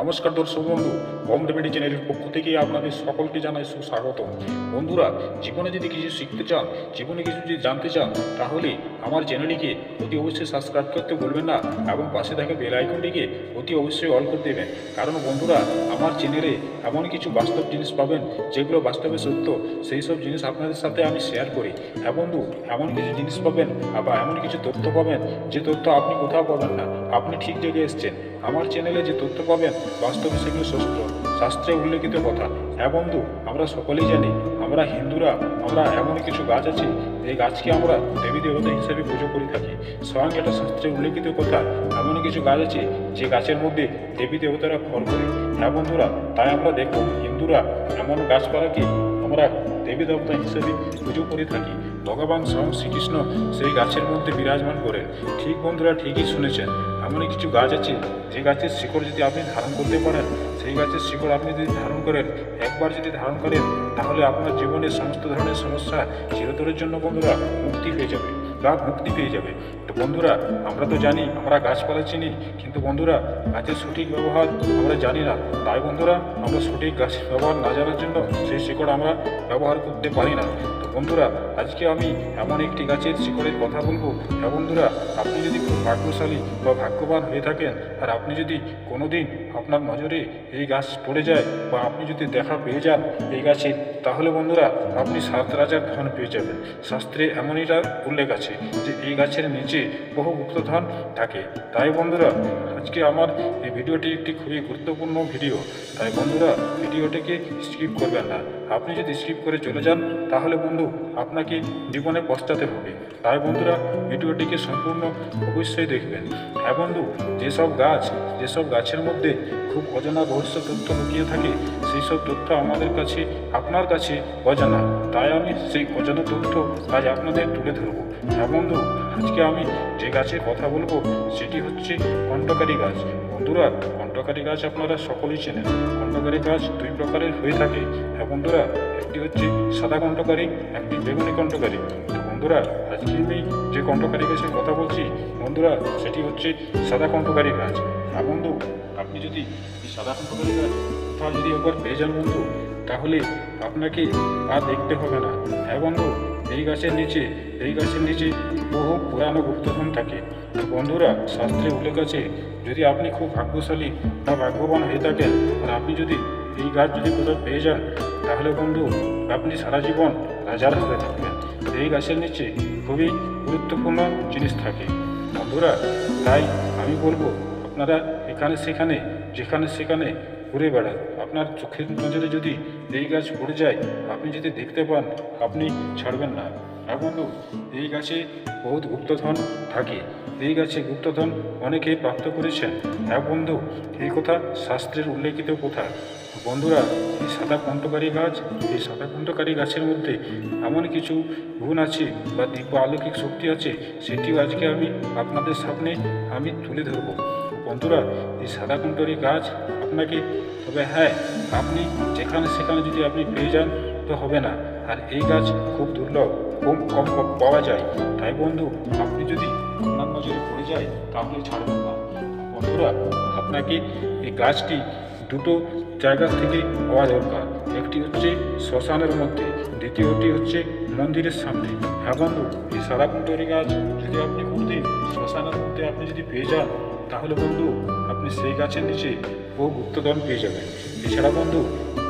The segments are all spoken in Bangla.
নমস্কার দর্শক বন্ধু হোম রেমেডি চ্যানেলের পক্ষ থেকে আপনাদের সকলকে জানাই সুস্বাগত বন্ধুরা, জীবনে যদি কিছু শিখতে চান, জীবনে কিছু যদি জানতে চান, তাহলে আমার চ্যানেলটিকে অতি অবশ্যই সাবস্ক্রাইব করতে ভুলবেন না এবং পাশে থাকা বেল আইকনটিকে অতি অবশ্যই অল করে দেবেন। কারণ বন্ধুরা, আমার চ্যানেলে এমন কিছু বাস্তব জিনিস পাবেন, যেগুলো বাস্তবে সত্য, সেই সব জিনিস আপনাদের সাথে আমি শেয়ার করি। হ্যাঁ বন্ধু, এমন কিছু জিনিস পাবেন, আবার এমন কিছু তথ্য পাবেন, যে তথ্য আপনি কোথাও পাবেন না। আপনি ঠিক জায়গায় এসছেন। আমার চ্যানেলে যে তথ্য পাবেন, বাস্তবে সেগুলো শাস্ত্র শাস্ত্রে উল্লেখিত কথা। হ্যাঁ বন্ধু, আমরা সকলেই জানি, আমরা হিন্দুরা, আমরা এমন কিছু গাছ আছে, এই গাছকে আমরা দেবী দেবতা হিসেবে পুজো করে থাকি। স্বয়ং এটা শাস্ত্রে উল্লেখিত কথা, এমন কিছু গাছ আছে, যে গাছের মধ্যে দেবী দেবতারা ফল করে। হ্যাঁ বন্ধুরা, তাই আমরা দেখুন হিন্দুরা এমন গাছপালাকে আমরা দেবী দেবতা হিসেবে পুজো করে থাকি। ভগবান স্বয়ং শ্রীকৃষ্ণ সেই গাছের মধ্যে বিরাজমান করেন। ঠিক বন্ধুরা, ঠিকই শুনেছেন। এমনই কিছু গাছ আছে, যে গাছের শিকড় যদি আপনি ধারণ করতে পারেন, সেই গাছের শিকড় আপনি যদি ধারণ করেন, একবার যদি ধারণ করেন, তাহলে আপনার জীবনের সমস্ত ধরনের সমস্যা চিরতরের জন্য বন্ধুরা মুক্তি হয়ে যাবে। বা মুক্তি পেয়ে যাবে। তো বন্ধুরা, আমরা তো জানি, আমরা গাছপালা চিনি, কিন্তু বন্ধুরা, গাছের সঠিক ব্যবহার আমরা জানি না। তাই বন্ধুরা, আমরা সঠিক গাছ ব্যবহার না জানার জন্য সেই শিকড় আমরা ব্যবহার করতে পারি না। তো বন্ধুরা, আজকে আমি এমন একটি গাছের শিকড়ের কথা বলব। হ্যাঁ বন্ধুরা, আপনি যদি খুব ভাগ্যশালী বা ভাগ্যবান হয়ে থাকেন, আর আপনি যদি কোনোদিন আপনার নজরে এই গাছ পড়ে যায় বা আপনি যদি দেখা পেয়ে যান এই গাছে, তাহলে বন্ধুরা, আপনি সাত রাজার ধন পেয়ে যাবেন। শাস্ত্রে এমনইটা উল্লেখ আছে। যে এই গাছের নিচে বহু গুপ্তধন থাকে। তাই বন্ধুরা, আজকে আমার এই ভিডিওটি একটি খুবই গুরুত্বপূর্ণ ভিডিও। তাই বন্ধুরা, ভিডিওটিকে স্কিপ করবেন না। আপনি যদি স্কিপ করে চলে যান, তাহলে বন্ধু, আপনাকে জীবনে পশ্চাতে হবে। তাই বন্ধুরা ভিডিওটিকে সম্পূর্ণ অবশ্যই দেখবেন। হ্যাঁ বন্ধু, যেসব গাছ, যেসব গাছের মধ্যে খুব অজানা রহস্য তথ্য লুকিয়ে থাকে সেই সব তথ্য আমাদের কাছে, আপনার কাছে অজানা। তাই আমি সেই অজানা তথ্য আজ আপনাদের তুলে ধরবো। হ্যাঁ বন্ধু, আজকে আমি যে গাছের কথা বলব, সেটি হচ্ছে কণ্ঠকারী গাছ। বন্ধুরা কণ্ঠকারী গাছ আপনারা সকলেই চেনেন। কণ্ঠকারী গাছ দুই প্রকারের হয়ে থাকে। হ্যাঁ বন্ধুরা, একটি হচ্ছে সাদা কণ্ঠকারী একটি বেগুনি কণ্ঠকারী বন্ধুরা আজকে আমি যে কণ্ঠকারী গাছের কথা বলছি, বন্ধুরা, সেটি হচ্ছে সাদা কণ্ঠকারী গাছ হ্যাঁ বন্ধু, আপনি যদি এই সাদা কণ্ঠকারী গাছ কোথাও যদি একবার পেয়ে যান বন্ধু, তাহলে আপনাকে আর দেখতে হবে না। হ্যাঁ বন্ধু, এই গাছের নিচে, এই গাছের নিচে বহু পুরানো গুপ্তধন থাকে। বন্ধুরা, শাস্ত্রে উল্লেখ আছে, যদি আপনি খুব ভাগ্যশালী বা ভাগ্যবান হয়ে থাকেন, আর আপনি যদি এই গাছ যদি কোথাও পেয়ে যান, তাহলে বন্ধু আপনি সারা জীবন রাজার হয়ে থাকবেন। এই গাছের নিচে খুবই গুরুত্বপূর্ণ জিনিস থাকে। বন্ধুরা, তাই আমি বলব, আপনারা এখানে সেখানে, যেখানে সেখানে ঘুরে বেড়ান। আপনার চোখের নজরে যদি এই গাছ পড়ে যায়, আপনি যদি দেখতে পান, আপনি ছাড়বেন না। আর বন্ধু, এই গাছে বহুত গুপ্তধন থাকে। এই গাছে গুপ্তধন অনেকে প্রাপ্ত করেছেন। হ্যাঁ বন্ধু, এই কথা শাস্ত্রের উল্লেখিত কথা। বন্ধুরা, এই সাদা কণ্ঠকারী গাছ, এই সাদা কণ্ঠকারী গাছের মধ্যে এমন কিছু গুণ আছে বা দিব্য আলৌকিক শক্তি আছে সেটিও আজকে আমি আপনাদের সামনে আমি তুলে ধরবো। বন্ধুরা, এই সাদা কণ্ঠকারী গাছ আপনাকে, তবে হ্যাঁ আপনি যেখানে সেখানে যদি আপনি পেয়ে যান, তো হবে না। আর এই গাছ খুব দুর্লভ, খুব কম কম পাওয়া যায়। তাই বন্ধু, আপনি যদি আপনার নজরে পড়ে যায়, তাহলে ছাড়বেন না। বন্ধুরা, আপনাকে এই গাছটি দুটো জায়গা থেকে পাওয়া দরকার। একটি হচ্ছে শ্মশানের মধ্যে, দ্বিতীয়টি হচ্ছে মন্দিরের সামনে। হ্যাঁ বন্ধু, এই সারাকুণ্ডরী গাছ যদি আপনি কোনোদিন শ্মশানের মধ্যে আপনি যদি পেয়ে যান, তাহলে বন্ধু, আপনি সেই গাছের নিচে বহু গুপ্তধন পেয়ে যাবেন। এছাড়া বন্ধু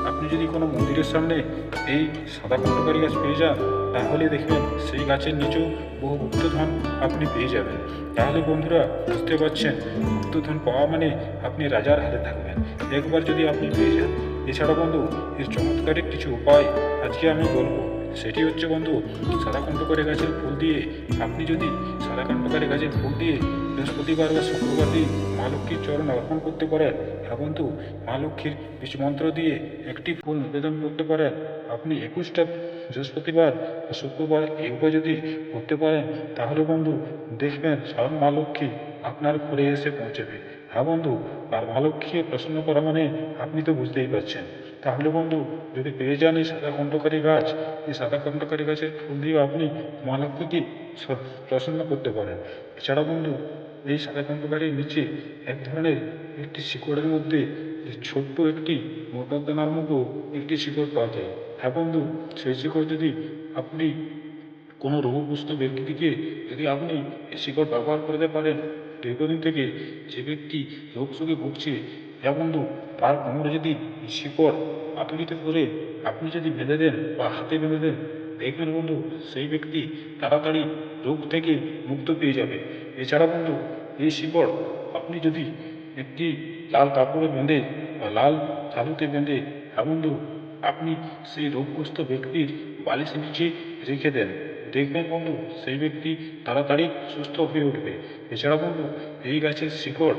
আপনি যদি কোনো মন্দিরের সামনে এই সাদা কণ্ঠকারী গাছ পেয়ে যান, তাহলে দেখবেন সেই গাছের নিচেও বহু গুপ্তধন আপনি পেয়ে যাবেন। তাহলে বন্ধুরা, বুঝতে পারছেন, গুপ্তধন পাওয়া মানে আপনি রাজার হাতে থাকবেন। একবার যদি আপনি পেয়ে যান, এছাড়া বন্ধু, এর চমৎকারের কিছু উপায় আজকে আমি বলব। সেটি হচ্ছে বন্ধু সাদা কণ্ঠকারী গাছের ফুল দিয়ে আপনি যদি সাদা কণ্ঠকারী গাছের ফুল দিয়ে বৃহস্পতিবার বা শুক্রবার দিন মা লক্ষ্মীর চরণ অর্পণ করতে পারেন হ্যাঁ বন্ধু, মা লক্ষ্মীর বীজ মন্ত্র দিয়ে একটি ফুল নিবেদন করতে পারেন। আপনি একুশটা বৃহস্পতিবার বা শুক্রবার এইভাবে যদি করতে পারেন, তাহলে বন্ধু দেখবেন স্বয়ং মা লক্ষ্মী আপনার ঘরে এসে পৌঁছবে। হ্যাঁ বন্ধু, আর মা লক্ষ্মীকে প্রসন্ন করা মানে আপনি তো বুঝতেই পারছেন। তাহলে বন্ধু, যদি পেয়ে যান এই সাদা কণ্ঠকারী গাছ, এই সাদা কণ্ঠকারী গাছের ফুল দিয়ে আপনি মা লক্ষ্মীকে প্রসন্ন করতে পারেন। এছাড়া বন্ধু, এই সাদা গাড়ির নিচে এক ধরনের একটি শিকড়ের মধ্যে ছোট্ট একটি মোটর দানার মতো একটি শিকড় পাওয়া যায়। হ্যাঁ বন্ধু, সেই শিকড় যদি আপনি কোনো রোগগ্রস্ত ব্যক্তিকে যদি আপনি এই শিকড় ব্যবহার করতে পারেন, দীর্ঘদিন থেকে যে ব্যক্তি রোগ ভুগছে হ্যাঁ বন্ধু, তার কোমরে যদি শিকড় আতুলিতে করে আপনি যদি বেঁধে দেন বা হাতে বেঁধে দেন, দেখবেন বন্ধু, সেই ব্যক্তি তাড়াতাড়ি রোগ থেকে মুক্ত পেয়ে যাবে। এছাড়া বন্ধু, এই শিকড় আপনি যদি একটি লাল কাপড়ে বেঁধে বা লাল ঝাড়ুতে বেঁধে হ্যাঁ বন্ধু, আপনি সেই রোগগ্রস্ত ব্যক্তির বালিশের নিচে রেখে দেন। দেখবেন বন্ধু, সেই ব্যক্তি তাড়াতাড়ি সুস্থ হয়ে উঠবে। এছাড়া বন্ধু, এই গাছের শিকড়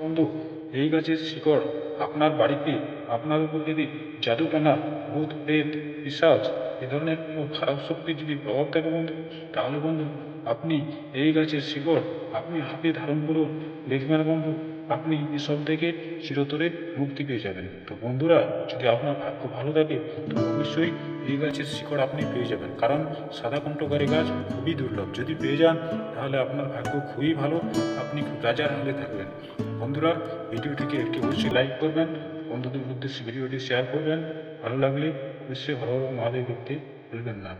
বন্ধু এই গাছের শিকড় আপনার বাড়িতে, আপনার উপর যদি জাদুটানা ভূত, প্রেত পিসাজ এ ধরনের কোনো খারাপ শক্তি যদি প্রভাব থাকে বন্ধু, তাহলে বন্ধু, আপনি এই গাছের শিকড় আপনি হাতে ধারণ করুন। দেখবেন বন্ধু, আপনি এসব থেকে চিরতরে মুক্তি পেয়ে যাবেন। তো বন্ধুরা, যদি আপনার ভাগ্য ভালো থাকে, তো অবশ্যই এই গাছের শিকড় আপনি পেয়ে যাবেন। কারণ সাদা কণ্ঠকারী গাছ খুবই দুর্লভ। যদি পেয়ে যান, তাহলে আপনার ভাগ্য খুবই ভালো। আপনি খুব রাজার হালে থাকবেন। বন্ধুরা ভিডিওটিকে একটি অবশ্যই লাইক করবেন, বন্ধুদের উদ্দেশ্যে ভিডিওটি শেয়ার করবেন। ভালো লাগলে অবশ্যই ভালো মহাদেব দেখতে ভুলবেন না।